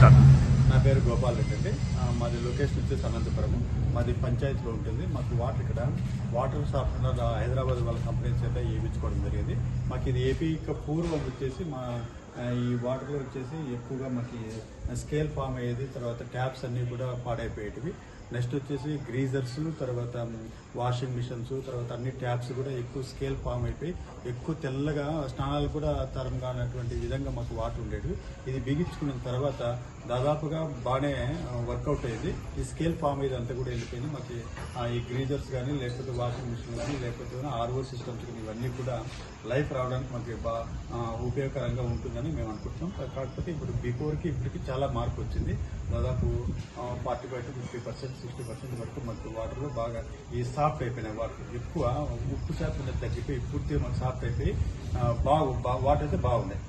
Sir నా పేరు గోపాల్ రెడ్డి అండి. మాది లొకేషన్ వచ్చేసి అనంతపురం మాది పంచాయతీలో ఉంటుంది. మాకు వాటర్ ఇక్కడ. వాటర్ సాఫ్ట్వేర్ హైదరాబాద్ వాళ్ళ కంపెనీస్ అయితే వేయించుకోవడం జరిగింది. మాకు ఇది ఏపీ యొక్క పూర్వం వచ్చేసి మా ఈ వాటర్లో వచ్చేసి ఎక్కువగా మాకు స్కేల్ ఫామ్ అయ్యేది తర్వాత ట్యాప్స్ అన్నీ కూడా పాడైపోయేటివి. నెక్స్ట్ వచ్చేసి గ్రీజర్స్ తర్వాత వాషింగ్ మిషన్స్ తర్వాత అన్ని ట్యాప్స్ కూడా ఎక్కువ స్కేల్ ఫామ్ అయిపోయి ఎక్కువ తెల్లగా స్నానాలు కూడా తరం కానటువంటి విధంగా మాకు వాటర్ ఉండేవి ఇది బిగించుకున్న తర్వాత దాదాపుగా బాగానే వర్కౌట్ అయ్యేది. ఈ స్కేల్ ఫామ్ అయ్యేది అంతా కూడా వెళ్ళిపోయింది. మాకు ఈ గ్రీజర్స్ కానీ లేకపోతే వాషింగ్ మిషన్ కానీ లేకపోతే ఆర్ఓ సిస్టమ్స్ కానీ ఇవన్నీ కూడా లైఫ్ రావడానికి మాకు బాగా ఉపయోగకరంగా ఉంటుందని మేము అనుకుంటున్నాం. కాకపోతే ఇప్పుడు బిఫోర్కి ఇప్పటికి చాలా మార్పు వచ్చింది. దాదాపు forty five to fifty percent sixty percent వరకు మనకు వాటర్లో బాగా ఈ సాఫ్ట్ అయిపోయినాయి. వాటర్ ఎక్కువ ఉప్పు శాతం తగ్గిపోయి పూర్తిగా మనకు సాఫ్ట్ అయిపోయి బాగు వాటర్ అయితే బాగున్నాయి.